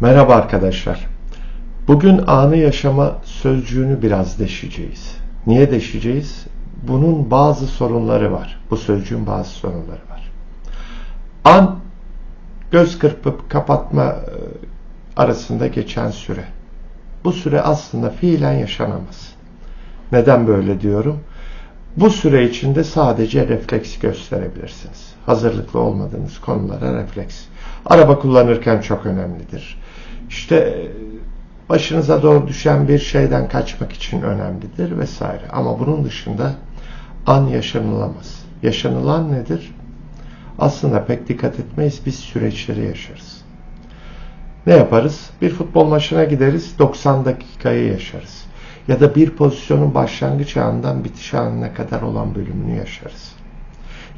Merhaba arkadaşlar. Bugün anı yaşama sözcüğünü biraz deşeceğiz. Niye deşeceğiz? Bunun bazı sorunları var. Bu sözcüğün bazı sorunları var. An göz kırpıp kapatma e, arasında geçen süre. Bu süre aslında fiilen yaşanamaz. Neden böyle diyorum? Bu süre içinde sadece refleks gösterebilirsiniz. Hazırlıklı olmadığınız konulara refleks. Araba kullanırken çok önemlidir. İşte e, başınıza doğru düşen bir şeyden kaçmak için önemlidir vesaire. Ama bunun dışında an yaşanılamaz. Yaşanılan nedir? Aslında pek dikkat etmeyiz. Biz süreçleri yaşarız. Ne yaparız? Bir futbol maçına gideriz. 90 dakikayı yaşarız. Ya da bir pozisyonun başlangıç anından bitiş anına kadar olan bölümünü yaşarız.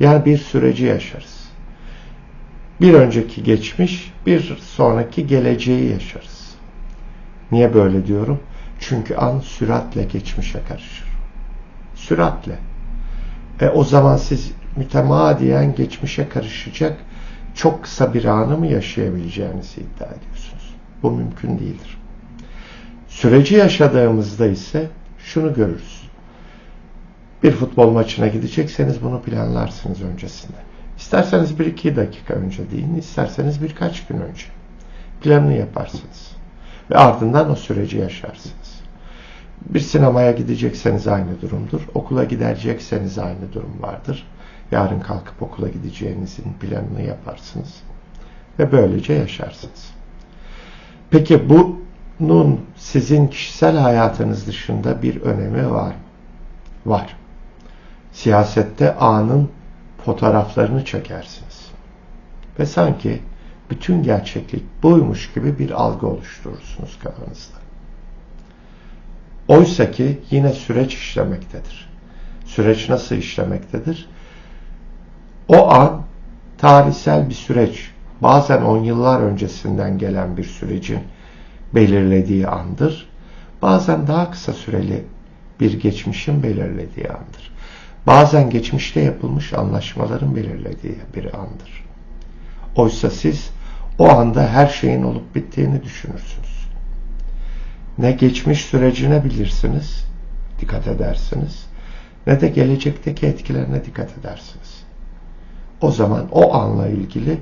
Yani bir süreci yaşarız. Bir önceki geçmiş, bir sonraki geleceği yaşarız. Niye böyle diyorum? Çünkü an süratle geçmişe karışır. Süratle. E, o zaman siz mütemadiyen geçmişe karışacak çok kısa bir anı mı yaşayabileceğinizi iddia ediyorsunuz. Bu mümkün değildir. Süreci yaşadığımızda ise şunu görürüz. Bir futbol maçına gidecekseniz bunu planlarsınız öncesinde. İsterseniz bir iki dakika önce deyin, isterseniz birkaç gün önce. Planını yaparsınız. Ve ardından o süreci yaşarsınız. Bir sinemaya gidecekseniz aynı durumdur. Okula gidecekseniz aynı durum vardır. Yarın kalkıp okula gideceğinizin planını yaparsınız. Ve böylece yaşarsınız. Peki bunun sizin kişisel hayatınız dışında bir önemi var? Var. Siyasette anın fotoğraflarını çekersiniz. Ve sanki bütün gerçeklik buymuş gibi bir algı oluşturursunuz kafanızda. Oysa ki yine süreç işlemektedir. Süreç nasıl işlemektedir? O an tarihsel bir süreç, bazen on yıllar öncesinden gelen bir sürecin belirlediği andır. Bazen daha kısa süreli bir geçmişin belirlediği andır. Bazen geçmişte yapılmış anlaşmaların belirlediği bir andır. Oysa siz o anda her şeyin olup bittiğini düşünürsünüz. Ne geçmiş sürecine bilirsiniz, dikkat edersiniz, ne de gelecekteki etkilerine dikkat edersiniz. O zaman o anla ilgili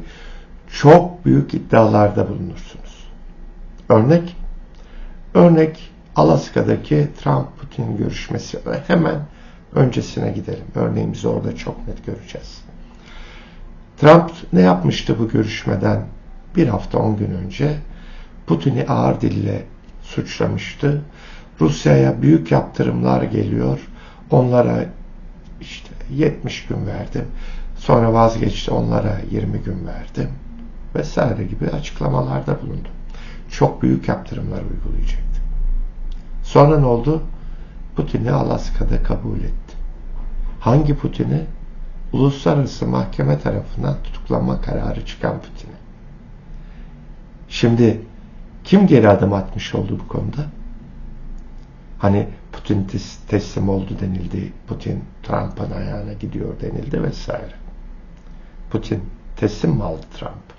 çok büyük iddialarda bulunursunuz. Örnek, örnek Alaska'daki Trump-Putin görüşmesi hemen öncesine gidelim. Örneğimizi orada çok net göreceğiz. Trump ne yapmıştı bu görüşmeden bir hafta on gün önce? Putin'i ağır dille suçlamıştı. Rusya'ya büyük yaptırımlar geliyor. Onlara işte 70 gün verdim. Sonra vazgeçti onlara 20 gün verdim. Vesaire gibi açıklamalarda bulundu. Çok büyük yaptırımlar uygulayacaktı. Sonra ne oldu? Putin'i Alaska'da kabul etti. Hangi Putin'i? Uluslararası Mahkeme tarafından tutuklanma kararı çıkan Putin'i. Şimdi kim geri adım atmış oldu bu konuda? Hani Putin teslim oldu denildi. Putin Trump'ın ayağına gidiyor denildi vesaire. Putin teslim mi aldı Trump?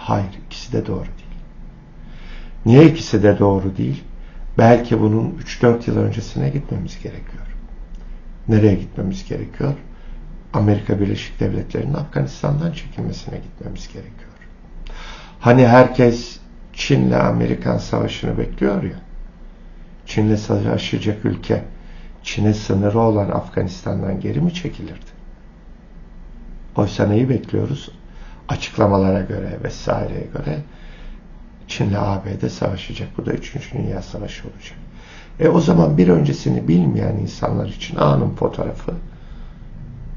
Hayır, ikisi de doğru değil. Niye ikisi de doğru değil? Belki bunun 3-4 yıl öncesine gitmemiz gerekiyor. Nereye gitmemiz gerekiyor? Amerika Birleşik Devletleri'nin Afganistan'dan çekilmesine gitmemiz gerekiyor. Hani herkes Çin'le Amerikan savaşını bekliyor ya. Çin'le savaşacak ülke Çin'e sınırı olan Afganistan'dan geri mi çekilirdi? Oysa neyi bekliyoruz? Açıklamalara göre vesaireye göre Çin'le ABD savaşacak. Bu da 3. Dünya Savaşı olacak. E o zaman bir öncesini bilmeyen insanlar için anın fotoğrafı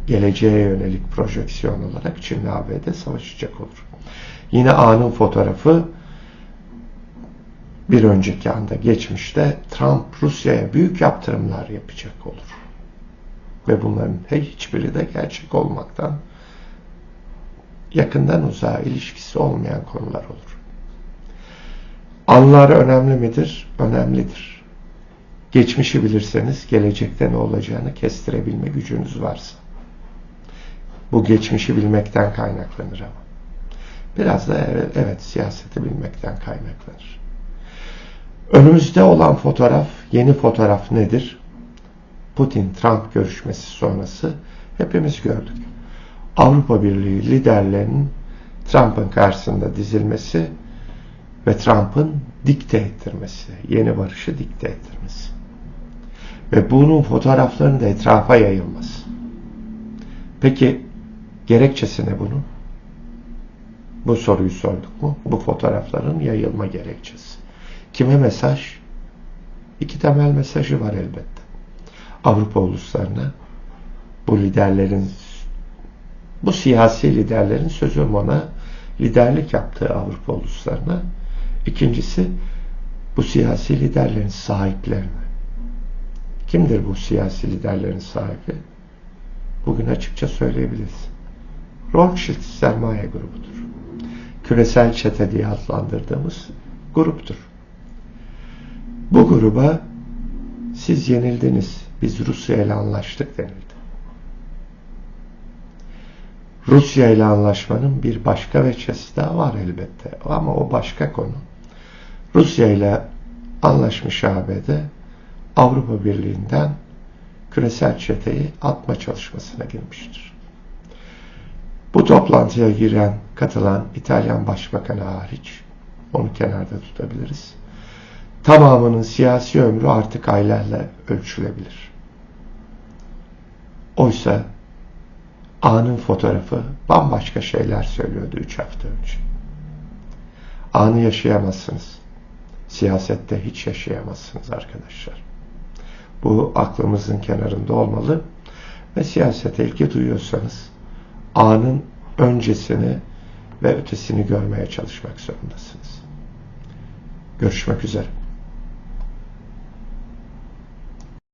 geleceğe yönelik projeksiyon olarak Çin'le ABD savaşacak olur. Yine anın fotoğrafı bir önceki anda geçmişte Trump Rusya'ya büyük yaptırımlar yapacak olur. Ve bunların hiçbiri de gerçek olmaktan yakından uzağa ilişkisi olmayan konular olur. Anlar önemli midir? Önemlidir. Geçmişi bilirseniz gelecekte ne olacağını kestirebilme gücünüz varsa. Bu geçmişi bilmekten kaynaklanır ama. Biraz da evet, evet siyaseti bilmekten kaynaklanır. Önümüzde olan fotoğraf, yeni fotoğraf nedir? Putin-Trump görüşmesi sonrası hepimiz gördük. Avrupa Birliği liderlerinin Trump'ın karşısında dizilmesi ve Trump'ın dikte ettirmesi, yeni barışı dikte ettirmesi. Ve bunun fotoğraflarının da etrafa yayılması. Peki gerekçesi ne bunun? Bu soruyu sorduk mu? Bu fotoğrafların yayılma gerekçesi. Kime mesaj? İki temel mesajı var elbette. Avrupa uluslarına bu liderlerin bu siyasi liderlerin sözüm ona liderlik yaptığı Avrupa uluslarına ikincisi bu siyasi liderlerin sahiplerine. Kimdir bu siyasi liderlerin sahibi? Bugün açıkça söyleyebiliriz. Rothschild sermaye grubudur. Küresel çete diye adlandırdığımız gruptur. Bu gruba siz yenildiniz, biz Rusya ile anlaştık denildi. Rusya ile anlaşmanın bir başka veçesi daha var elbette ama o başka konu. Rusya ile anlaşmış ABD Avrupa Birliği'nden küresel çeteyi atma çalışmasına girmiştir. Bu toplantıya giren, katılan İtalyan Başbakanı hariç, onu kenarda tutabiliriz. Tamamının siyasi ömrü artık aylarla ölçülebilir. Oysa anın fotoğrafı bambaşka şeyler söylüyordu üç hafta önce. Anı yaşayamazsınız. Siyasette hiç yaşayamazsınız arkadaşlar. Bu aklımızın kenarında olmalı ve siyasete ilgi duyuyorsanız anın öncesini ve ötesini görmeye çalışmak zorundasınız. Görüşmek üzere.